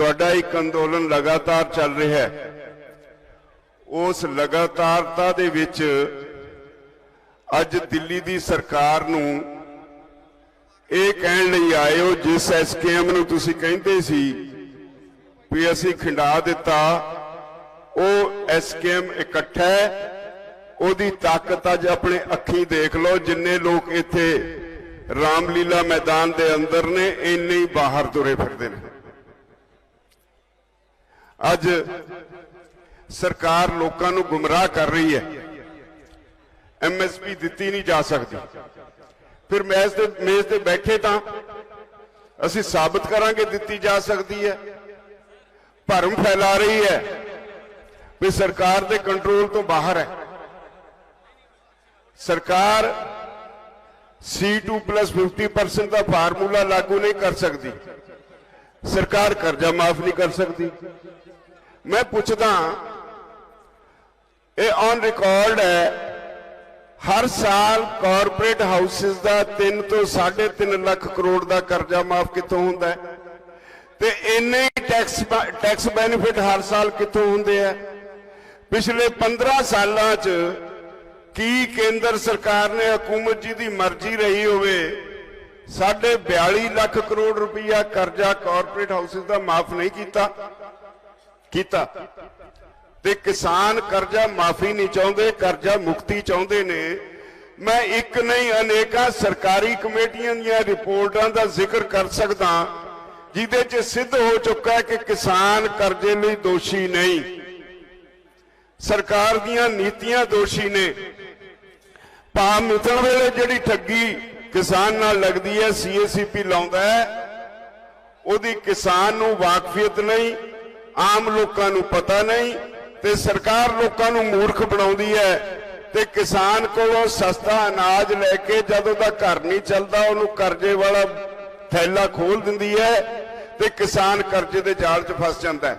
ਤੁਹਾਡਾ ਇੱਕ ਅੰਦੋਲਨ ਲਗਾਤਾਰ ਚੱਲ ਰਿਹਾ ਹੈ। ਉਸ ਲਗਾਤਾਰਤਾ ਦੇ ਵਿੱਚ ਅੱਜ ਦਿੱਲੀ ਦੀ ਸਰਕਾਰ ਨੂੰ ਇਹ ਕਹਿਣ ਲਈ ਆਏ ਹੋ, ਜਿਸ ਐਸਕੇਐਮ ਨੂੰ ਤੁਸੀਂ ਕਹਿੰਦੇ ਸੀ ਵੀ ਅਸੀਂ ਖਿੰਡਾ ਦਿੱਤਾ, ਉਹ ਐਸਕੇਐਮ ਇਕੱਠਾ ਉਹਦੀ ਤਾਕਤ ਅੱਜ ਆਪਣੇ ਅੱਖੀਂ ਦੇਖ ਲਓ, ਜਿੰਨੇ ਲੋਕ ਇੱਥੇ ਰਾਮਲੀਲਾ ਮੈਦਾਨ ਦੇ ਅੰਦਰ ਨੇ, ਇੰਨੇ ਹੀ ਬਾਹਰ ਤੁਰੇ ਫਿਰਦੇ ਨੇ। ਅੱਜ ਸਰਕਾਰ ਲੋਕਾਂ ਨੂੰ ਗੁੰਮਰਾਹ ਕਰ ਰਹੀ ਹੈ। ਐਮਐਸਪੀ ਦਿੱਤੀ ਨਹੀਂ ਜਾ ਸਕਦੀ। ਫਿਰ ਮੇਜ਼ ਤੇ ਮੇਜ਼ ਤੇ ਬੈਠੇ ਤਾਂ ਅਸੀਂ ਸਾਬਤ ਕਰਾਂਗੇ ਦਿੱਤੀ ਜਾ ਸਕਦੀ ਹੈ। ਭਰਮ ਫੈਲਾ ਰਹੀ ਹੈ ਵੀ ਸਰਕਾਰ ਦੇ ਕੰਟਰੋਲ ਤੋਂ ਬਾਹਰ ਹੈ। ਸਰਕਾਰ C2 50% ਦਾ ਫਾਰਮੂਲਾ ਲਾਗੂ ਨਹੀਂ ਕਰ ਸਕਦੀ। ਸਰਕਾਰ ਕਰਜ਼ਾ ਮਾਫ ਨਹੀਂ ਕਰ ਸਕਦੀ। ਮੈਂ ਪੁੱਛਦਾ ਇਹ ਔਨ ਰਿਕਾਰਡ ਹੈ, ਹਰ ਸਾਲ ਕਾਰਪੋਰੇਟ ਹਾਊਸਸ ਦਾ 3 ਤੋਂ 3.5 ਲੱਖ ਕਰੋੜ ਦਾ ਕਰਜ਼ਾ ਮਾਫ ਕਿੱਥੋਂ ਹੁੰਦਾ ਤੇ ਇੰਨੇ ਟੈਕਸ ਟੈਕਸ ਬੈਨੀਫਿਟ ਹਰ ਸਾਲ ਕਿੱਥੋਂ ਹੁੰਦੇ ਆ? ਪਿਛਲੇ 15 ਸਾਲਾਂ 'ਚ ਕੀ ਕੇਂਦਰ ਸਰਕਾਰ ਨੇ ਹਕੂਮਤ ਜੀ ਦੀ ਮਰਜ਼ੀ ਰਹੀ ਹੋਵੇ ਸਾਡੇ 42 ਲੱਖ ਕਰੋੜ ਰੁਪਈਆ ਕਰਜ਼ਾ ਕਾਰਪੋਰੇਟ ਹਾਊਸਸ ਦਾ ਮਾਫ ਨਹੀਂ ਕੀਤਾ? ਕੀਤਾ। ਤੇ ਕਿਸਾਨ ਕਰਜ਼ਾ ਮਾਫੀ ਨਹੀਂ ਚਾਹੁੰਦੇ, ਕਰਜ਼ਾ ਮੁਕਤੀ ਚਾਹੁੰਦੇ ਨੇ। ਮੈਂ ਇੱਕ ਨਹੀਂ, ਅਨੇਕਾਂ ਸਰਕਾਰੀ ਕਮੇਟੀਆਂ ਦੀਆਂ ਰਿਪੋਰਟਾਂ ਦਾ ਜ਼ਿਕਰ ਕਰ ਸਕਦਾ, ਜਿਹਦੇ 'ਚ ਸਿੱਧ ਹੋ ਚੁੱਕਾ ਹੈ ਕਿ ਕਿਸਾਨ ਕਰਜ਼ੇ ਲਈ ਦੋਸ਼ੀ ਨਹੀਂ। ਸਰਕਾਰ ਦੀਆਂ ਨੀਤੀਆਂ ਦੋਸ਼ੀ ਨੇ। ਭਾਅ ਮਿੱਥਣ ਵੇਲੇ ਜਿਹੜੀ ਠੱਗੀ ਕਿਸਾਨ ਨਾਲ ਲੱਗਦੀ ਹੈ, ਸੀਏਸੀਪੀ ਲਾਉਂਦਾ ਹੈ, ਉਹਦੀ ਕਿਸਾਨ ਨੂੰ ਵਾਕਫੀਅਤ ਨਹੀਂ ਆਮ ਲੋਕਾਂ ਨੂੰ ਪਤਾ ਨਹੀਂ ਤੇ ਸਰਕਾਰ ਲੋਕਾਂ ਨੂੰ ਮੂਰਖ ਬਣਾਉਂਦੀ ਹੈ ਤੇ ਕਿਸਾਨ ਕੋਲੋਂ ਸਸਤਾ ਅਨਾਜ ਲੈ ਕੇ ਜਦੋਂ ਦਾ ਘਰ ਨਹੀਂ ਚੱਲਦਾ, ਉਹਨੂੰ ਕਰਜ਼ੇ ਵਾਲਾ ਥੈਲਾ ਖੋਲ ਦਿੰਦੀ ਹੈ ਤੇ ਕਿਸਾਨ ਕਰਜ਼ੇ ਦੇ ਜਾਲ 'ਚ ਫਸ ਜਾਂਦਾ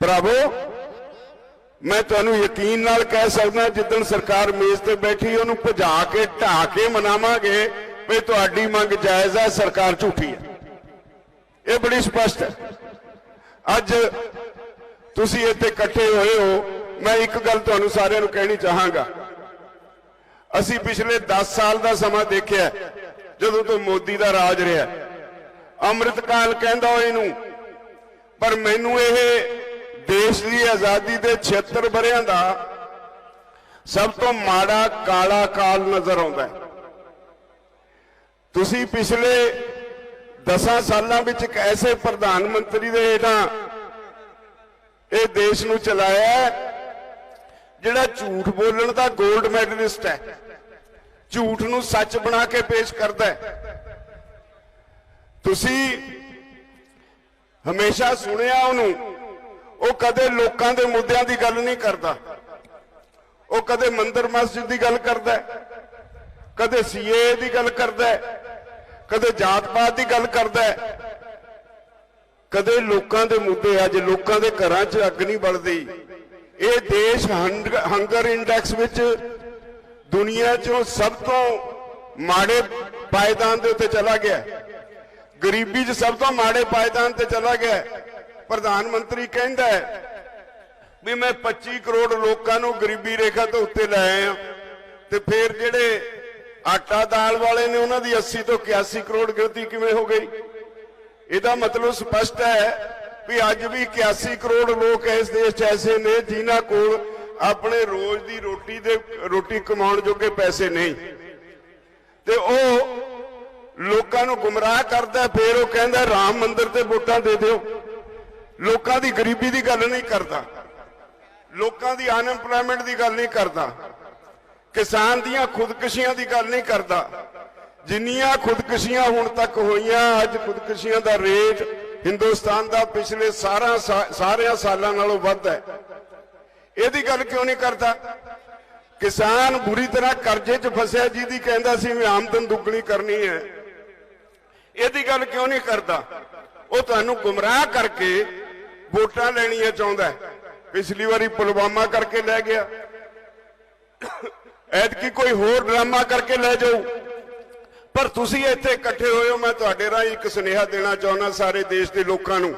ਭਰਾਵੋ, ਮੈਂ ਤੁਹਾਨੂੰ ਯਕੀਨ ਨਾਲ ਕਹਿ ਸਕਦਾ ਜਿੱਦਣ ਸਰਕਾਰ ਮੇਜ਼ ਤੇ ਬੈਠੀ, ਉਹਨੂੰ ਭਜਾ ਕੇ ਢਾ ਕੇ ਮਨਾਵਾਂਗੇ ਵੀ ਤੁਹਾਡੀ ਮੰਗ ਜਾਇਜ਼ ਹੈ, ਸਰਕਾਰ ਝੂਠੀ ਹੈ। ਇਹ ਬੜੀ ਸਪਸ਼ਟ ਹੈ। ਅੱਜ ਤੁਸੀਂ ਇੱਥੇ ਇਕੱਠੇ ਹੋਏ ਹੋ, ਮੈਂ ਇੱਕ ਗੱਲ ਤੁਹਾਨੂੰ ਸਾਰਿਆਂ ਨੂੰ ਕਹਿਣੀ ਚਾਹਾਂਗਾ। ਅਸੀਂ ਪਿਛਲੇ 10 ਸਾਲ ਦਾ ਸਮਾਂ ਦੇਖਿਆ ਜਦੋਂ ਤੋਂ ਮੋਦੀ ਦਾ ਰਾਜ ਰਿਹਾ ਅੰਮ੍ਰਿਤਕਾਲ ਕਹਿੰਦਾ ਉਹ ਇਹਨੂੰ, ਪਰ ਮੈਨੂੰ ਇਹ ਦੇਸ਼ ਦੀ ਆਜ਼ਾਦੀ ਦੇ 76 ਬਰਿਆਂ ਦਾ ਸਭ ਤੋਂ ਮਾੜਾ ਕਾਲਾ ਕਾਲ ਨਜ਼ਰ ਆਉਂਦਾ ਤੁਸੀਂ ਪਿਛਲੇ 10 ਸਾਲਾਂ ਵਿੱਚ ਇੱਕ ਐਸੇ ਪ੍ਰਧਾਨ ਮੰਤਰੀ ਦੇ ਹੇਠਾਂ ਇਹ ਦੇਸ਼ ਨੂੰ ਚਲਾਇਆ ਜਿਹੜਾ ਝੂਠ ਬੋਲਣ ਦਾ 골ਡ ਮੈਡਲਿਸਟ ਹੈ। ਝੂਠ ਨੂੰ ਸੱਚ ਬਣਾ ਕੇ ਪੇਸ਼ ਕਰਦਾ ਹੈ। ਤੁਸੀਂ ਹਮੇਸ਼ਾ ਸੁਣਿਆ ਉਹਨੂੰ ਉਹ ਕਦੇ ਲੋਕਾਂ ਦੇ ਮੁੱਦਿਆਂ ਦੀ ਗੱਲ ਨਹੀਂ ਕਰਦਾ। ਉਹ ਕਦੇ ਮੰਦਰ ਮਸਜਿਦ ਦੀ ਗੱਲ ਕਰਦਾ ਹੈ, ਕਦੇ ਸੀਏ ਦੀ ਗੱਲ ਕਰਦਾ ਕਦੇ ਜਾਤ ਪਾਤ ਦੀ ਗੱਲ ਕਰਦਾ ਹੈ, ਕਦੇ ਲੋਕਾਂ ਦੇ ਮੁੱਦੇ ਅੱਜ ਲੋਕਾਂ ਦੇ ਘਰਾਂ 'ਚ ਅੱਗ ਨਹੀਂ ਬਲਦੀ। ਇਹ ਦੇਸ਼ ਹੰਗਰ ਇੰਡੈਕਸ ਵਿੱਚ ਦੁਨੀਆ 'ਚੋਂ ਸਭ ਤੋਂ ਮਾੜੇ ਪਾਇਦਾਨ ਦੇ ਉੱਤੇ ਚਲਾ ਗਿਆ ਗਰੀਬੀ 'ਚ ਸਭ ਤੋਂ ਮਾੜੇ ਪਾਇਦਾਨ ਤੇ ਚਲਾ ਗਿਆ ਪ੍ਰਧਾਨ ਮੰਤਰੀ ਕਹਿੰਦਾ ਹੈ ਵੀ ਮੈਂ 25 ਕਰੋੜ ਲੋਕਾਂ ਨੂੰ ਗਰੀਬੀ ਰੇਖਾ ਤੋਂ ਉੱਤੇ ਲੈ ਆਇਆ ਤੇ ਫਿਰ ਜਿਹੜੇ ਆਟਾ ਦਾਲ ਵਾਲੇ ਨੇ ਉਹਨਾਂ ਦੀ 80 ਤੋਂ 81 ਕਰੋੜ ਗਿਣਤੀ ਕਿਵੇਂ ਹੋ ਗਈ? ਇਹਦਾ ਮਤਲਬ ਸਪਸ਼ਟ ਹੈ ਵੀ ਅੱਜ ਵੀ 81 ਕਰੋੜ ਲੋਕ ਇਸ ਦੇਸ਼ 'ਚ ਐਸੇ ਨੇ ਜਿਨ੍ਹਾਂ ਕੋਲ ਆਪਣੇ ਰੋਜ਼ ਦੀ ਰੋਟੀ ਦੇ, ਰੋਟੀ ਕਮਾਉਣ ਜੋਗੇ ਪੈਸੇ ਨਹੀਂ। ਤੇ ਉਹ ਲੋਕਾਂ ਨੂੰ ਗੁੰਮਰਾਹ ਕਰਦਾ, ਫਿਰ ਉਹ ਕਹਿੰਦਾ, ਰਾਮ ਮੰਦਿਰ ਤੇ ਵੋਟਾਂ ਦੇ ਦਿਓ। ਲੋਕਾਂ ਦੀ ਗਰੀਬੀ ਦੀ ਗੱਲ ਨਹੀਂ ਕਰਦਾ। ਲੋਕਾਂ ਦੀ ਅਨਐਮਪਲੋਇਮੈਂਟ ਦੀ ਗੱਲ ਨਹੀਂ ਕਰਦਾ। ਕਿਸਾਨ ਦੀਆਂ ਖੁਦਕਸ਼ੀਆਂ ਦੀ ਗੱਲ ਨਹੀਂ ਕਰਦਾ। ਜਿੰਨੀਆਂ ਖੁਦਕੁਸ਼ੀਆਂ ਹੁਣ ਤੱਕ ਹੋਈਆਂ, ਅੱਜ ਖੁਦਕੁਸ਼ੀਆਂ ਦਾ ਰੇਟ ਹਿੰਦੁਸਤਾਨ ਦਾ ਪਿਛਲੇ ਸਾਰਾ ਸਾਰਿਆਂ ਸਾਲਾਂ ਨਾਲੋਂ ਵੱਧ ਹੈ। ਇਹਦੀ ਗੱਲ ਕਿਉਂ ਨਹੀਂ ਕਰਦਾ? ਕਿਸਾਨ ਬੁਰੀ ਤਰ੍ਹਾਂ ਕਰਜ਼ੇ 'ਚ ਫਸਿਆ, ਜਿਹਦੀ ਕਹਿੰਦਾ ਸੀ ਮੈਂ ਆਮਦਨ ਦੁੱਗਣੀ ਕਰਨੀ ਹੈ। ਇਹਦੀ ਗੱਲ ਕਿਉਂ ਨਹੀਂ ਕਰਦਾ? ਉਹ ਤੁਹਾਨੂੰ ਗੁੰਮਰਾਹ ਕਰਕੇ ਵੋਟਾਂ ਲੈਣੀਆਂ ਚਾਹੁੰਦਾ ਪਿਛਲੀ ਵਾਰੀ ਪੁਲਵਾਮਾ ਕਰਕੇ ਲੈ ਗਿਆ। ਐਤਕੀ ਕੋਈ ਹੋਰ ਡਰਾਮਾ ਕਰਕੇ ਲੈ ਜਾਓ। ਪਰ ਤੁਸੀਂ ਇੱਥੇ ਇਕੱਠੇ ਹੋਏ ਹੋ, ਮੈਂ ਤੁਹਾਡੇ ਰਾਹੀਂ ਇੱਕ ਸੁਨੇਹਾ ਦੇਣਾ ਚਾਹੁੰਦਾ ਸਾਰੇ ਦੇਸ਼ ਦੇ ਲੋਕਾਂ ਨੂੰ।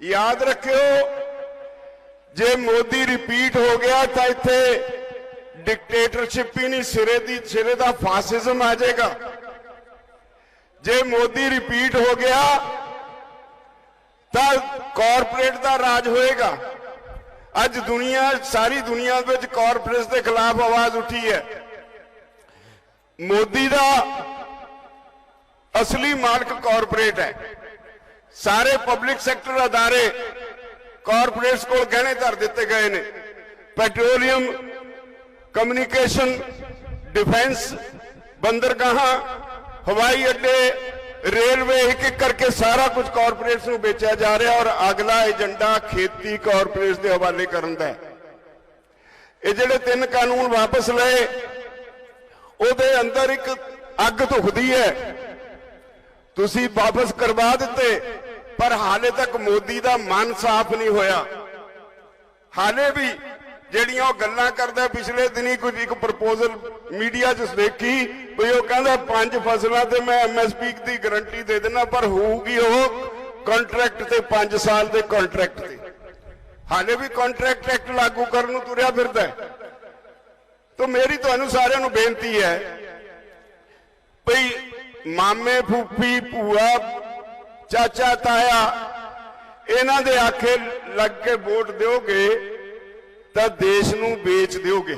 ਯਾਦ ਰੱਖਿਓ, ਜੇ ਮੋਦੀ ਰਿਪੀਟ ਹੋ ਗਿਆ ਤਾਂ ਇੱਥੇ ਡਿਕਟੇਟਰਸ਼ਿਪ ਹੀ ਨਹੀਂ, ਸਿਰੇ ਦੀ, ਸਿਰੇ ਦਾ ਫਾਸਿਜ਼ਮ ਆ ਜਾਏਗਾ। ਜੇ ਮੋਦੀ ਰਿਪੀਟ ਹੋ ਗਿਆ ਤਾਂ ਕਾਰਪੋਰੇਟ ਦਾ ਰਾਜ ਹੋਏਗਾ। ਅੱਜ ਦੁਨੀਆ, ਸਾਰੀ ਦੁਨੀਆ ਵਿੱਚ ਕਾਰਪੋਰੇਟਸ ਦੇ ਖਿਲਾਫ ਆਵਾਜ਼ ਉੱਠੀ ਹੈ। ਮੋਦੀ ਦਾ ਅਸਲੀ ਮਾਲਕ ਕਾਰਪੋਰੇਟ ਹੈ। ਸਾਰੇ ਪਬਲਿਕ ਸੈਕਟਰ ਅਦਾਰੇ ਕਾਰਪੋਰੇਟਸ ਕੋਲ ਗਹਿਣੇ ਧਰ ਦਿੱਤੇ ਗਏ ਨੇ। ਪੈਟਰੋਲੀਅਮ, ਕਮਿਊਨੀਕੇਸ਼ਨ, ਡਿਫੈਂਸ, ਬੰਦਰਗਾਹਾਂ, ਹਵਾਈ ਅੱਡੇ ਰੇਲਵੇ ਇੱਕ ਇੱਕ ਕਰਕੇ ਸਾਰਾ ਕੁਝ ਕਾਰਪੋਰੇਟਸ ਨੂੰ ਵੇਚਿਆ ਜਾ ਰਿਹਾ ਔਰ ਅਗਲਾ ਏਜੰਡਾ ਖੇਤੀ ਕਾਰਪੋਰੇਟਸ ਦੇ ਹਵਾਲੇ ਕਰਨ ਦਾ ਹੈ। ਇਹ ਜਿਹੜੇ ਤਿੰਨ ਕਾਨੂੰਨ ਵਾਪਸ ਲਏ, ਉਹਦੇ ਅੰਦਰ ਇੱਕ ਅੱਗ ਧੁਖਦੀ ਹੈ। ਤੁਸੀਂ ਵਾਪਸ ਕਰਵਾ ਦਿੱਤੇ, ਪਰ ਹਾਲੇ ਤੱਕ ਮੋਦੀ ਦਾ ਮਨ ਸਾਫ਼ ਨਹੀਂ ਹੋਇਆ। ਹਾਲੇ ਵੀ ਜਿਹੜੀਆਂ ਉਹ ਗੱਲਾਂ ਕਰਦਾ ਪਿਛਲੇ ਦਿਨੀ ਕੁਝ ਇੱਕ ਪ੍ਰਪੋਜ਼ਲ ਮੀਡੀਆ 'ਚ ਦੇਖੀ ਵੀ ਉਹ ਕਹਿੰਦਾ ਪੰਜ ਫਸਲਾਂ ਤੇ ਮੈਂ ਐਮਐਸਪੀ ਦੀ ਗਾਰੰਟੀ ਦੇ ਦਿੰਦਾ, ਪਰ ਹੋਊਗੀ ਉਹ ਕੰਟਰੈਕਟ ਤੇ 5 ਸਾਲ ਦੇ ਕੰਟਰੈਕਟ ਤੇ। ਹਾਲੇ ਵੀ ਕੰਟਰੈਕਟ ਐਕਟ ਲਾਗੂ ਕਰਨ ਨੂੰ ਤੁਰਿਆ ਫਿਰਦਾ ਹੈ। ਤਾਂ ਮੇਰੀ ਤੁਹਾਨੂੰ ਸਾਰਿਆਂ ਨੂੰ ਬੇਨਤੀ ਹੈ ਭਈ ਮਾਮੇ, ਫੂਫੀ, ਭੂਆ, ਚਾਚਾ, ਤਾਇਆ, ਇਹਨਾਂ ਦੇ ਆਖੇ ਲੱਗ ਕੇ ਵੋਟ ਦਿਓਗੇ ਤਾਂ ਦੇਸ਼ ਨੂੰ ਵੇਚ ਦਿਓਗੇ।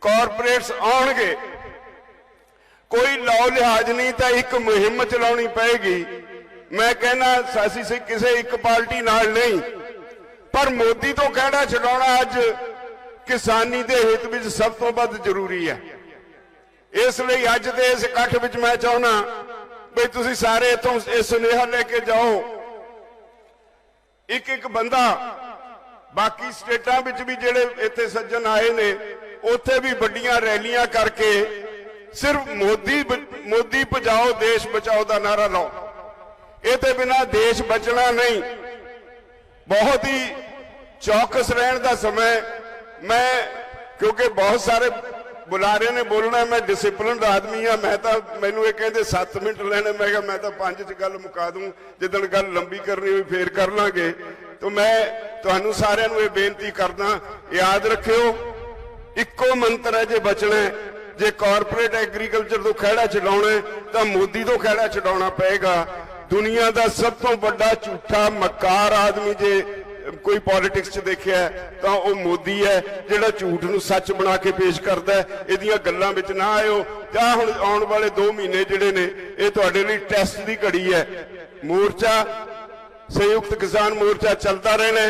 ਕਾਰਪੋਰੇਟਸ ਆਉਣਗੇ। ਕੋਈ ਲਾਅ ਲਿਹਾਜ਼ ਨਹੀਂ ਤਾਂ ਇੱਕ ਮੁਹਿੰਮ ਚਲਾਉਣੀ ਪਏਗੀ। ਮੈਂ ਕਹਿੰਦਾ, ਸਾਸੀ ਸੇ ਕਿਸੇ ਇੱਕ ਪਾਰਟੀ ਨਾਲ ਨਹੀਂ। ਪਰ ਮੋਦੀ ਤੋਂ ਕਹਿਣਾ ਛਡਾਉਣਾ ਅੱਜ ਕਿਸਾਨੀ ਦੇ ਹਿੱਤ ਵਿੱਚ ਸਭ ਤੋਂ ਵੱਧ ਜ਼ਰੂਰੀ ਹੈ। ਇਸ ਲਈ ਅੱਜ ਦੇ ਇਸ ਇਕੱਠ ਵਿੱਚ ਮੈਂ ਚਾਹੁੰਦਾ ਵੀ ਤੁਸੀਂ ਸਾਰੇ ਇਥੋਂ ਇਹ ਸੁਨੇਹਾ ਲੈ ਕੇ ਜਾਓ। ਇੱਕ ਇੱਕ ਬੰਦਾ ਬਾਕੀ ਸਟੇਟਾਂ ਵਿੱਚ ਵੀ ਜਿਹੜੇ ਇੱਥੇ ਸੱਜਣ ਆਏ ਨੇ, ਉੱਥੇ ਵੀ ਵੱਡੀਆਂ ਰੈਲੀਆਂ ਕਰਕੇ ਸਿਰਫ ਮੋਦੀ ਮੋਦੀ ਬਚਾਓ ਦੇਸ਼ ਬਚਾਓ ਦਾ ਨਾਰਾ ਲਾਓ। ਇਹ ਤੇ ਬਿਨਾ ਦੇਸ਼ ਬਚਣਾ ਨਹੀਂ। ਬਹੁਤ ਹੀ ਚੌਕਸ ਰਹਿਣ ਦਾ ਸਮਾਂ ਮੈਂ, ਕਿਉਂਕਿ ਬਹੁਤ ਸਾਰੇ ਬੁਲਾਰੇ ਨੇ, ਬੋਲਣਾ ਮੈਂ ਡਿਸਪਲਿਨਡ ਆਦਮੀ ਆ ਮੈਂ ਤਾਂ, ਮੈਨੂੰ ਇਹ ਕਹਿੰਦੇ 7 ਮਿੰਟ ਲੈਣੇ, ਮੈਂ ਕਿਹਾ ਮੈਂ ਤਾਂ 5 ਚ ਗੱਲ ਮੁਕਾ ਦੂੰ। ਜਿੱਦਣ ਗੱਲ ਲੰਬੀ ਕਰਨੀ ਹੋਈ, ਫੇਰ ਕਰ ਲਾਂਗੇ। ਤਾਂ ਮੈਂ ਤੁਹਾਨੂੰ ਸਾਰਿਆਂ ਨੂੰ ਇਹ ਬੇਨਤੀ ਕਰਦਾ, ਯਾਦ ਰੱਖਿਓ, ਇੱਕੋ ਮੰਤਰ ਹੈ ਜੇ ਬਚਣਾ ਜੇ ਕਾਰਪੋਰੇਟ ਐਗਰੀਕਲਚਰ ਤੋਂ ਖਹਿੜਾ ਛਡਾਉਣਾ ਤਾਂ ਮੋਦੀ ਤੋਂ ਖਹਿੜਾ ਛਡਾਉਣਾ ਪਏਗਾ। ਦੁਨੀਆ ਦਾ ਸਭ ਤੋਂ ਵੱਡਾ ਝੂਠਾ ਮਕਾਰ ਆਦਮੀ ਜੇ ਕੋਈ ਪੋਲਿਟਿਕਸ 'ਚ ਦੇਖਿਆ ਤਾਂ ਉਹ ਮੋਦੀ ਹੈ, ਜਿਹੜਾ ਝੂਠ ਨੂੰ ਸੱਚ ਬਣਾ ਕੇ ਪੇਸ਼ ਕਰਦਾ ਹੈ। ਇਹਦੀਆਂ ਗੱਲਾਂ ਵਿੱਚ ਨਾ ਆਇਓ। ਜਾਂ ਹੁਣ ਆਉਣ ਵਾਲੇ 2 ਮਹੀਨੇ ਜਿਹੜੇ ਨੇ, ਇਹ ਤੁਹਾਡੇ ਲਈ ਟੈਸਟ ਦੀ ਘੜੀ ਹੈ। ਮੋਰਚਾ ਸੰਯੁਕਤ ਕਿਸਾਨ ਮੋਰਚਾ ਚੱਲਦਾ ਰਹਿਣਾ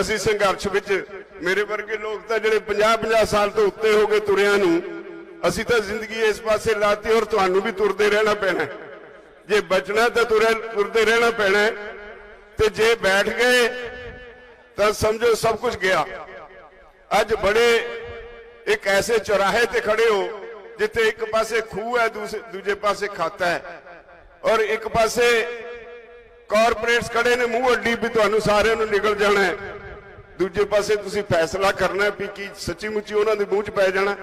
ਅਸੀਂ ਸੰਘਰਸ਼ ਵਿੱਚ ਮੇਰੇ ਵਰਗੇ ਲੋਕ ਤਾਂ ਜਿਹੜੇ 50-50 ਸਾਲ ਤੋਂ ਉੱਤੇ ਹੋ ਗਏ ਤੁਰਿਆਂ ਨੂੰ, ਅਸੀਂ ਤਾਂ ਜ਼ਿੰਦਗੀ ਇਸ ਪਾਸੇ ਲਾਤੀ ਔਰ ਤੁਹਾਨੂੰ ਵੀ ਤੁਰਦੇ ਰਹਿਣਾ ਪੈਣਾ। ਜੇ ਬਚਣਾ ਤਾਂ ਤੁਰਦੇ ਰਹਿਣਾ ਪੈਣਾ। ਤੇ ਜੇ ਬੈਠ ਗਏ, ਤਾਂ ਸਮਝੋ ਸਭ ਕੁਝ ਗਿਆ। ਅੱਜ ਬੜੇ ਇੱਕ ਐਸੇ ਚੌਰਾਹੇ ਤੇ ਖੜੇ ਹੋ, ਜਿੱਥੇ ਇੱਕ ਪਾਸੇ ਖੂਹ ਹੈ ਦੂਸਰੇ ਦੂਜੇ ਪਾਸੇ ਖਾਤਾ ਹੈ। ਔਰ ਇੱਕ ਪਾਸੇ ਕਾਰਪੋਰੇਟਸ ਖੜੇ ਨੇ, ਮੂੰਹ ਅੱਡੀ ਵੀ ਤੁਹਾਨੂੰ ਸਾਰਿਆਂ ਨੂੰ ਨਿਕਲ ਜਾਣਾ ਹੈ। ਦੂਜੇ ਪਾਸੇ ਤੁਸੀਂ ਫੈਸਲਾ ਕਰਨਾ ਵੀ ਕੀ ਸੱਚੀ ਮੁੱਚੀ ਉਹਨਾਂ ਦੇ ਮੂੰਹ 'ਚ ਪੈ ਜਾਣਾ।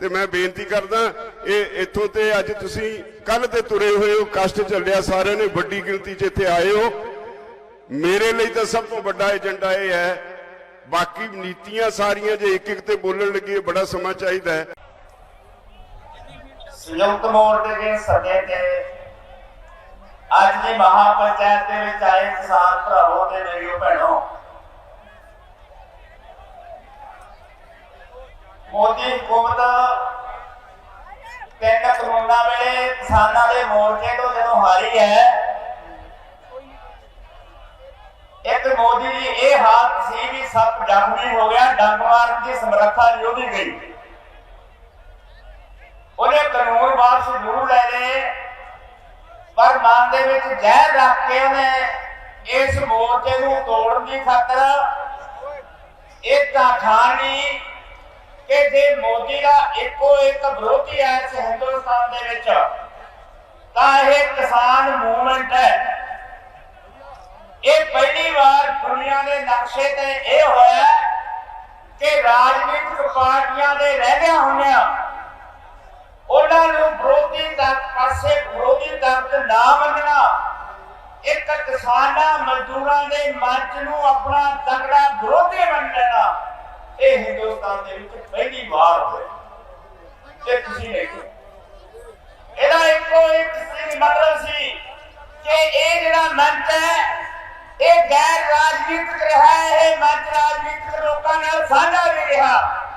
ਤੇ ਮੈਂ ਬੇਨਤੀ ਕਰਦਾ, ਇਹ ਇੱਥੋਂ ਤੇ ਅੱਜ ਤੁਸੀਂ ਕੱਲ ਤੇ ਤੁਰੇ ਹੋਏ ਹੋ, ਕਸ਼ਟ ਚੱਲਿਆ, ਸਾਰਿਆਂ ਨੇ ਵੱਡੀ ਗਿਣਤੀ 'ਚ ਇੱਥੇ ਆਏ ਹੋ। ਮੇਰੇ ਲਈ ਤਾਂ ਸਭ ਤੋਂ ਵੱਡਾ ਏਜੰਡਾ ਇਹ ਹੈ, ਬਾਕੀ ਨੀਤੀਆਂ ਸਾਰੀਆਂ ਜੇ ਇੱਕ ਇੱਕ ਤੇ ਬੋਲਣ ਲੱਗੀ ਬੜਾ ਸਮਾਂ ਚਾਹੀਦਾ ਹੈ। ਸੰਯੁਕਤ ਮੋਰਚੇ ਦੇ ਸੱਦੇ ਤੇ ਅੱਜ ਦੀ ਦੇ ਮਹਾਪੰਚਾਇਤ ਦੇ ਵਿੱਚ ਆਏ ਕਿਸਾਨ ਭਰਾਵੋ ਤੇ ਮੇਰੀਓ ਭੈਣੋ, ਮੋਦੀ ਹਕੂਮਤ ਤਿੰਨ ਕਰੋਨਾ ਵੇਲੇ ਕਿਸਾਨਾਂ ਦੇ ਮੋਰਚੇ ਤੋਂ ਜਦੋਂ ਹਾਰੀ ਹੈ, ਇੱਕ ਮੋਦੀ ਦੀ ਇਹ ਹਾਲਤ ਸੀ ਵੀ ਸੱਪ ਜ਼ਖਮੀ ਹੋ ਗਿਆ, ਡੰਗ ਮਾਰਨ ਦੀ ਸਮਰੱਥਾ ਨਹੀਂ ਗਈ। ਉਹਨੇ ਕਾਨੂੰਨ ਵਾਪਸ ਜ਼ਰੂਰ ਲੈ ਲਏ। ਪਰ ਮਨ ਦੇ ਵਿੱਚ ਜ਼ਹਿਰ ਰੱਖ ਕੇ ਉਹਨੇ ਇਸ ਮੋਰਚੇ ਨੂੰ ਤੋੜਨ ਦੀ ਖਾਤਰ ਇੱਕ ਕਹਾਣੀ ਕਿ ਜੇ ਮੋਦੀ ਦਾ ਇੱਕੋ ਇੱਕ ਵਿਰੋਧੀ ਹੈ ਇਸ ਹਿੰਦੁਸਤਾਨ ਦੇ ਵਿੱਚ, ਤਾਂ ਇਹ ਕਿਸਾਨ ਮੂਵਮੈਂਟ ਹੈ। ਇਹ ਪਹਿਲੀ ਵਾਰ ਦੁਨੀਆ ਦੇ ਨਕਸ਼ੇ ਤੇ ਇਹ ਹੋਇਆ ਕਿ ਰਾਜਨੀਤਿਕ ਪਾਰਟੀਆਂ ਦੇ ਰਹਿੰਦਿਆਂ ਹੋਇਆਂ ਉਹਨਾਂ ਨੂੰ ਵਿਰੋਧੀ ਤੱਕ ਪਾਸੇ, ਵਿਰੋਧੀ ਤੱਕ ਨਾ ਮੰਨਣਾ ਇੱਕ ਕਿਸਾਨਾਂ ਮਜ਼ਦੂਰਾਂ ਦੇ ਮੰਚ ਨੂੰ ਆਪਣਾ ਤਕੜਾ ਵਿਰੋਧੀ ਮੰਨ ਲੈਣਾ। ਇਹ ਹਿੰਦੁਸਤਾਨ ਦੇ ਵਿੱਚ ਪਹਿਲੀ ਵਾਰ ਹੋਇਆ। ਤੇ ਤੁਸੀਂ ਦੇਖੋ। ਇਹਦਾ ਇੱਕੋ ਇੱਕ ਸੀ, ਮਤਲਬ ਸੀ ਕਿ ਇਹ ਜਿਹੜਾ ਮੰਚ ਹੈ, ਇਹ ਗੈਰ ਰਾਜਨੀਤਿਕ ਰਿਹਾ ਹੈ, ਇਹ ਮੰਚ ਰਾਜਨੀਤਿਕ ਲੋਕਾਂ ਨਾਲ ਸਾਂਝਾ ਵੀ ਰਿਹਾ।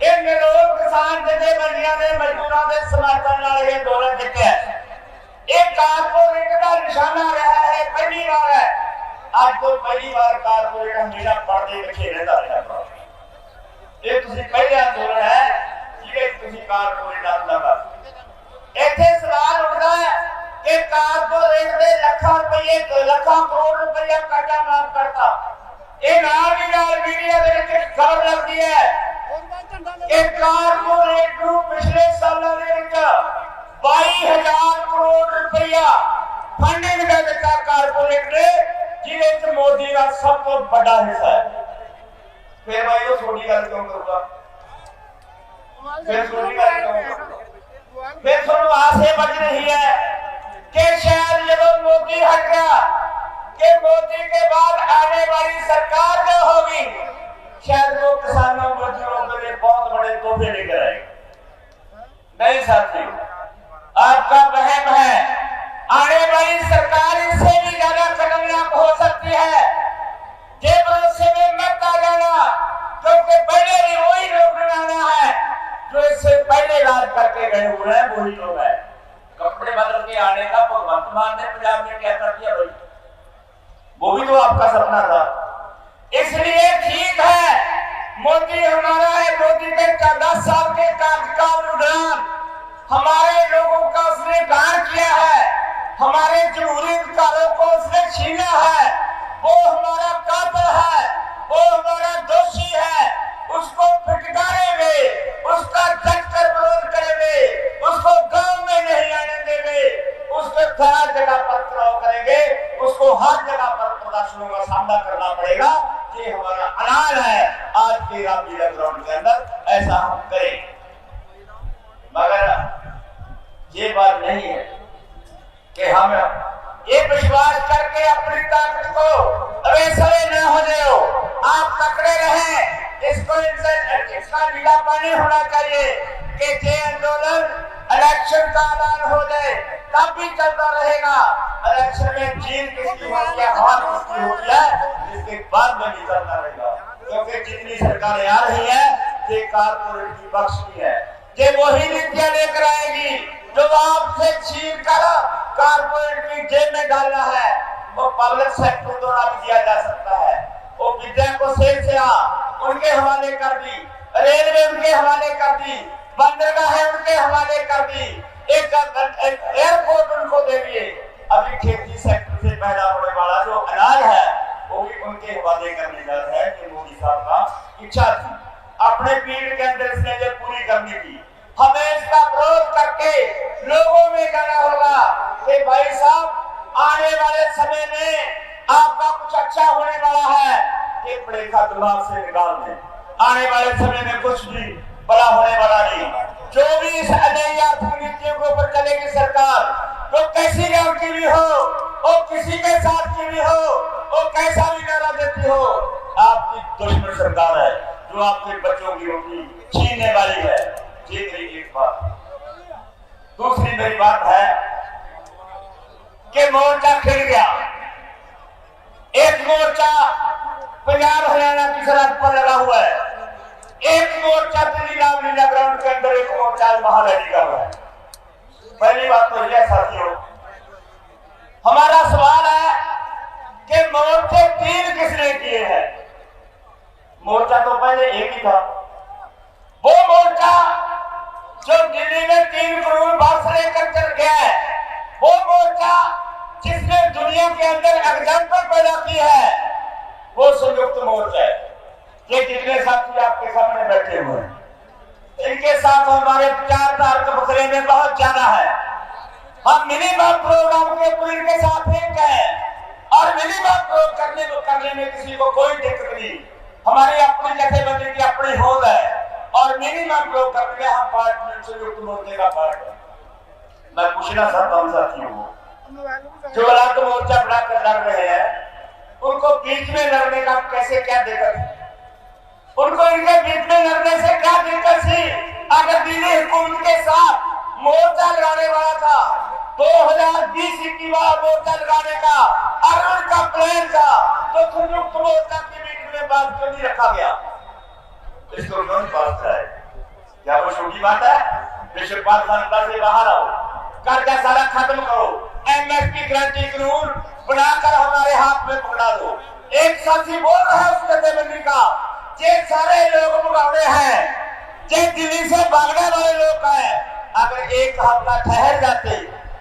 ਇਹ ਨਿਰੋਲ ਕਿਸਾਨ ਜਥੇਬੰਦੀਆਂ ਦੇ, ਮਜ਼ਦੂਰਾਂ ਦੇ ਸਮਰਥਨ ਨਾਲ ਇਹ ਅੰਦੋਲਨ ਜਿੱਤਿਆ ਇਹ ਕਾਰਪੋਰੇਟ ਦਾ ਨਿਸ਼ਾਨਾ ਰਿਹਾ ਹੈ ਪਹਿਲੀ ਵਾਰ ਹੈ। ਅੱਜ ਤੋਂ ਪਹਿਲੀ ਵਾਰ ਕਾਰਪੋਰੇਟ ਹਮੇਸ਼ਾ ਪਰਦੇ ਪਿੱਛੇ ਰਹਿੰਦਾ ਰਿਹਾ ਇਹ ਤੁਸੀਂ ਪਹਿਲਾ ਅੰਦੋਲਨ ਹੈ, ਜਿਹਦੇ ਤੁਸੀਂ ਕਾਰਪੋਰੇਟ ਦਾ ਲਗਾ ਇੱਥੇ ਸਵਾਲ ਉੱਠਦਾ ਹੈ ਕਿ ਕਾਰਪੋਰੇਟ ਦੇ ਲੱਖਾਂ ਰੁਪਏ, ਲੱਖਾਂ ਕਰੋੜ ਰੁਪਏ ਕਰਜ਼ਾ ਮਾਫ ਕਰਤਾ। ਇਹ ਨਾਲ ਦੀ ਨਾਲ ਮੀਡੀਆ ਦੇ ਵਿੱਚ ਖਬਰ ਲੱਗਦੀ ਹੈ ਕਿ ਕਾਰਪੋਰੇਟ ਨੂੰ ਪਿਛਲੇ ਸਾਲਾਂ ਦੇ ਵਿੱਚ 22000 ਕਰੋੜ ਰੁਪਇਆ ਫੰਡਿੰਗ ਦਾ ਦਿੱਤਾ ਕਾਰਪੋਰੇਟ ਨੇ ਜਿਹਦੇ ਵਿੱਚ ਮੋਦੀ ਦਾ ਸਭ ਤੋਂ ਵੱਡਾ ਹਿੱਸਾ ਹੈ ਫਿਰ ਭਾਈ ਉਹ ਛੋਟੀ ਗੱਲ ਕਿਉਂ ਕਰੂਗਾ ਫਿਰ ਛੋਟੀ ਗੱਲ ਕਿਉਂ ਕਰੂਗਾ ਫਿਰ ਤੁਹਾਨੂੰ ਆਸੇ ਬਚ ਰਹੀ ਹੈ कि शायद जब मोदी हट गया कि मोदी के बाद आने वाली सरकार जो होगी वो किसानों मजदूरों के लिए बहुत बड़े तोहफे लेकर आएगी नहीं साथी, आपका वहम है। आने वाली सरकार इससे भी ज़्यादा खतरनाक हो सकती है। ये भरोसे में मत आ जाना क्योंकि पहले भी वही लोग आना है, जो इससे पहले राज करके गए हुए हैं, वही लोग हैं। कपड़े बदल के आने का भगवंत मान ने पंजाब में क्या कर दिया भाई? वो भी तो आपका सपना था। इसलिए ठीक है। मोदी हमारा है, मोदी के दस साल के कार्यकाल दौरान हमारे लोगों का उसने गार किया है। हमारे जमहूरी अधिकारों को उसने छीना है। वो हमारा कातर है, वो हमारा दोषी है। उसको फिटकारेंगे उसका डटकर विरोध करेंगे उसको गाँव में नहीं आने देंगे उसको हर जगह पर करेंगे, उसको हर जगह पर प्रदर्शनों का सामना करना पड़ेगा। ये हमारा अनाज है। आज के रामलीला ग्राउंड के अंदर ऐसा हम करें मगर ये बात नहीं है कि हम ये विश्वास करके अपनी ताकत को अवेसरे न हो जाओ। आप तकड़े रहे। इसको इनसे इसका नीला पानी होना चाहिए कि ये आंदोलन इलेक्शन का ऐलान हो जाए। तब भी चलता रहेगा इलेक्शन में जीत किसकी होती है हार किसकी होती है इसके बाद में भी चलता रहेगा क्योंकि जितनी सरकारें आ रही है ये कारपोरेट की बख्श की है ये वही नीतियां लेकर आएगी जो आपसे छीन कर कारपोरेट की जेब में डालना है वो पब्लिक सेक्टर द्वारा भी दिया जा सकता है वो विद्या को सेल से आ उनके हवाले कर दी रेलवे उनके हवाले कर दी बंदरगाह उनके हवाले कर दी एक एयरपोर्ट उनको दे दिए। अभी खेती सेक्टर से पैदा होने वाला जो अनाज है, वो भी उनके हवाले करने रहा है कि मोदी साहब का इच्छा थी। अपने पीढ़ के अंदर इसने ये पूरी करनी थी, हमें इसका विरोध करके लोगों में कहना होगा कि भाई साहब, आने वाले समय में आपका कुछ अच्छा होने वाला है। ये पड़ेगा दिमाग से निकाल दें। आने वाले समय में कुछ भी बड़ा होने वाला नहीं इस अजय आर्थिक के ऊपर चलेगी सरकार, वो कैसी गाँव की भी हो, वो किसी के साथ की भी हो, वो कैसा भी नारा देती हो, आपकी दुश्मन सरकार है, जो आपके बच्चों की रोटी छीनने वाली है। ये मेरी एक बात। दूसरी मेरी बात है कि मोर्चा खिल गया। एक मोर्चा पंजाब हरियाणा की सरहद पर लगा हुआ है। एक मोर्चा दिल्ली रामलीला ग्राउंड के अंदर एक मोर्चा महारैली कर रहा है पहली बात तो यह साथियों मिनिमम करने में हम पार्ट में संयुक्त मोर्चे का पार्ट है। मैं पूछना चाहता हूँ साथियों को। जो अलग मोर्चा बनाकर लड़ रहे हैं, उनको बीच में लड़ने का कैसे क्या दिक्कत उनको इनके बीच में लड़ने से क्या दिक्कत थी? अगर दिल्ली हुकूमत के साथ मोर्चा लगाने वाला था 2020 की बार मोर्चा लगाने का अगर उनका प्लान था तो संयुक्त मोर्चा की मीटिंग में बात क्यों नहीं रखा गया? इसको कौन बात कराए क्या वो छोटी बात है? विश्वपाल संस्था से बाहर आओ। कर्जा सारा खत्म करो? एमएसपी गारंटी कानून बनाकर हमारे हाथ में पकड़ा दो। एक साथी बोल रहा है उस जथेबंदी का, ये सारे लोग मुकाबले हैं। ये दिल्ली से भागने वाले लोग हैं। अगर एक हफ़्ता ठहर जाते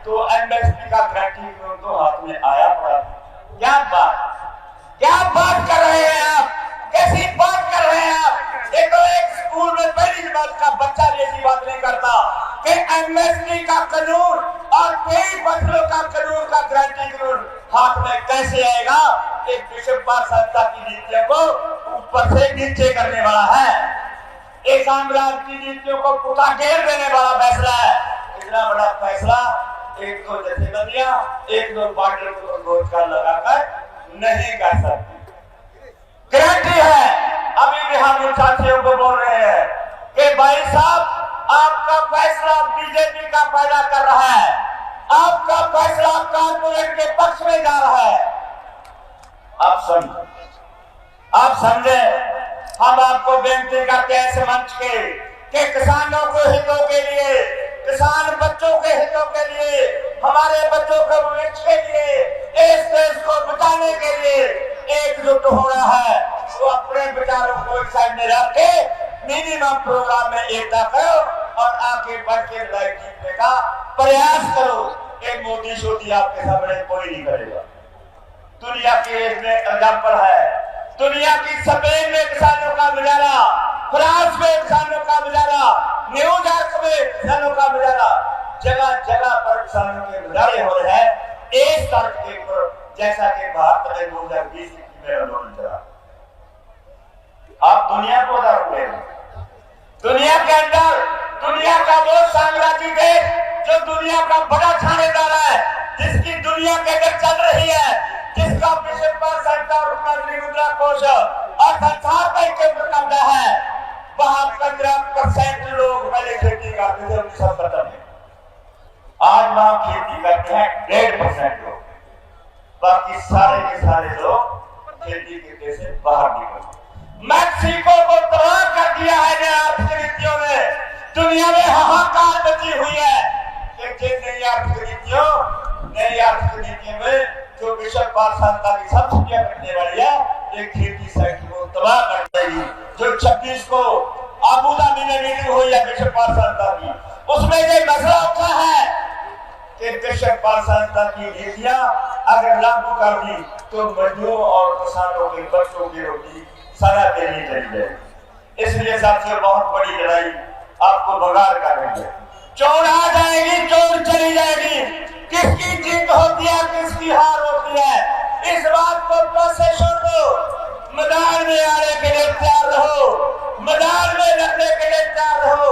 तो एमएसपी का गारंटी कानून तो हाथ में आया पड़ा। क्या बात? क्या बात कर रहे हैं आप? कैसी बात कर रहे हैं आप? तो एक स्कूल में पहली जमात का बच्चा जैसी बात नहीं करता। कि एमएसपी का कानून और कई फ़सलों का कानून का गारंटी कानून हाथ में कैसे आएगा? एक विश्व पार संस्था की नीतियों को ऊपर से नीचे करने वाला है। एक साम्राज्य की नीतियों को पुता घेर देने वाला फैसला है। इतना बड़ा फैसला, एक दो जथेबंदियाँ, एक दो पार्टियों को रोज़गार लगाकर नहीं कर सकती। गारंटी है। अभी भी हम उन साथियों को बोल रहे हैं कि भाई साहब, आपका फैसला बीजेपी का फ़ायदा कर रहा है। आपका फैसला कारपोरेट के पक्ष में जा रहा है। आप समझ आप समझे? हम आपको बेनती करते हैं इस मंच के कि किसानों को हितों के लिए किसान बच्चों के हितों के लिए, हमारे बच्चों के भविष्य के लिए इस देश को बचाने के लिए एकजुट हो रहा है। तो अपने विचारों को एक साइड में रख के मिनिमम प्रोग्राम में एकता करो और आगे बढ़ के लड़ाई जीतने का प्रयास करो। ये मोदी शोदी आपके सामने कोई नहीं करेगा। दुनिया के एग्ज़ाम्पल है। दुनिया की स्पेन में किसानों का मुजारा फ्रांस में किसानों का मुजारा न्यूयॉर्क में किसानों का मुजारा जगह जगह पर किसानों के मुजारे हो रहे हैं। इस तर्क के ऊपर, जैसा कि भारत में दो हज़ार बीस में आंदोलन चला। आप दुनिया को उदाहरण ले दुनिया के अंदर, दुनिया का वो साम्राज्य देश जो दुनिया का बड़ा थानेदार है, जिसकी दुनिया के अंदर चल रही है, जिसका पर संस्था रुपये मुद्रा कोष और संसार के ऊपर कब्जा है। वहाँ पंद्रह परसेंट लोग पहले खेती करते थे उन्नीस सौ सत्तर में आज वहाँ खेती करते हैं, डेढ़ परसेंट लोग। बाकी सारे के सारे लोग खेती के देश से बाहर निकल। मैक्सिको को तबाह कर दिया है नए आर्थिक नीतियों ने। दुनिया में हाहाकार मची हुई है। लेकिन नई आर्थिक नीतियों नई आर्थिक नीतियों में जो विश्व पार संस्था की सब्सिडियाँ करने वाली है, ये खेती सेक्टर को तबाह कर देगी। जो 26 को आबू धाबी में मीटिंग हुई है विश्व पार संस्था की उसमें ये मसला उठा है कि विश्व पार संस्था की नीतियाँ अगर लागू कर दी तो मजदूरों और किसानों के बच्चों की रोटी सारा देनी चाहिए। इसलिए साथियों, बहुत बड़ी लड़ाई आपको बगार कर रही है। चोर आ जाएगी, चोर चली जाएगी। किसकी जीत होती है, किसकी हार होती है? इस बात को से छोड़ दो मैदान में आने के लिए तैयार रहो। मैदान में लड़ने के लिए तैयार रहो।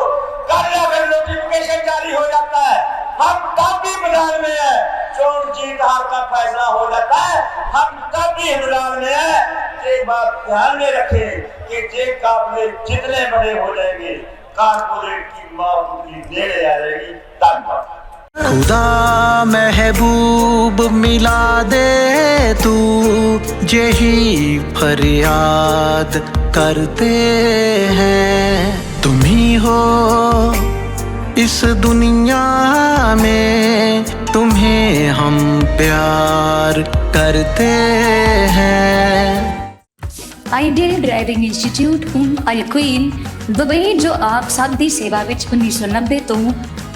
कल अगर नोटिफिकेशन जारी हो जाता है। हम तब भी मैदान में है चोर जीत हार का फैसला हो जाता है। हम तब भी मैदान में है। एक बात ध्यान में रखें कि जे काफले जितने बड़े हो जाएँगे कारपोरेट की उतनी नेड़े आ जाएगी। धन्यवाद। खुदा महबूब मिला दे तू यही फरियाद करते हैं तुम ही हो इस दुनिया में तुम्हें हम प्यार करते हैं ਆਈਡੀਅਲ ਡਰਾਈਵਿੰਗ ਇੰਸਟੀਚਿਊਟ ਹੁਣ ਅਲਕੁਇਨ ਦੁਬਈ ਜੋ ਆਪ ਸਭ ਦੀ ਸੇਵਾ ਵਿੱਚ 1990 ਤੋਂ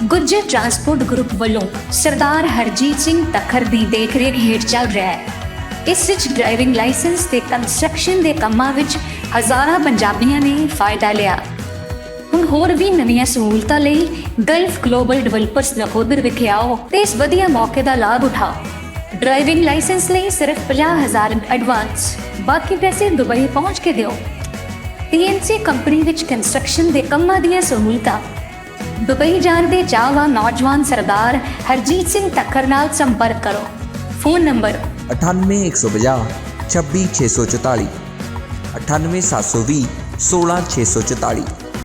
ਗੁੱਜਰ ਟਰਾਂਸਪੋਰਟ ਗਰੁੱਪ ਵੱਲੋਂ ਸਰਦਾਰ ਹਰਜੀਤ ਸਿੰਘ ਤਖਰ ਦੀ ਦੇਖਰੇਖ ਹੇਠ ਚੱਲ ਰਿਹਾ ਹੈ। ਇਸ ਵਿੱਚ ਡਰਾਈਵਿੰਗ ਲਾਇਸੈਂਸ ਤੇ ਕੰਸਟਰਕਸ਼ਨ ਦੇ ਕੰਮਾਂ ਵਿੱਚ ਹਜ਼ਾਰਾਂ ਪੰਜਾਬੀਆਂ ਨੇ ਫਾਇਦਾ ਲਿਆ। ਹੁਣ ਹੋਰ ਵੀ ਨਵੀਆਂ ਸਹੂਲਤਾਂ ਲਈ ਗਲਫ ਗਲੋਬਲ ਡਿਵੈਲਪਰਸ ਨਖੋਦਰ ਵਿਖੇ ਆਓ ਤੇ ਇਸ ਵਧੀਆ ਮੌਕੇ ਦਾ ਲਾਭ ਉਠਾਓ। ਡਰਾਈਵਿੰਗ ਲਾਇਸੈਂਸ ਲਈ ਸਿਰਫ 50000 ਐਡਵਾਂਸ ਬਾਕੀ ਪੈਸੇ ਦੁਬਈ ਪਹੁੰਚ ਕੇ ਦਿਓ। TNC ਕੰਪਨੀ ਵਿੱਚ ਕੰਸਟਰਕਸ਼ਨ ਦੇ ਕੰਮਾਂ ਦੀਆਂ ਸਹੂਲਤਾਂ ਦੁਬਈ ਜਾਣ ਦੇ ਚਾਹਵਾਨ ਨੌਜਵਾਨ ਸਰਦਾਰ ਹਰਜੀਤ ਸਿੰਘ ਤੱਕਰ ਨਾਲ ਸੰਪਰਕ ਕਰੋ। Phone number 98150 26644 98720 16644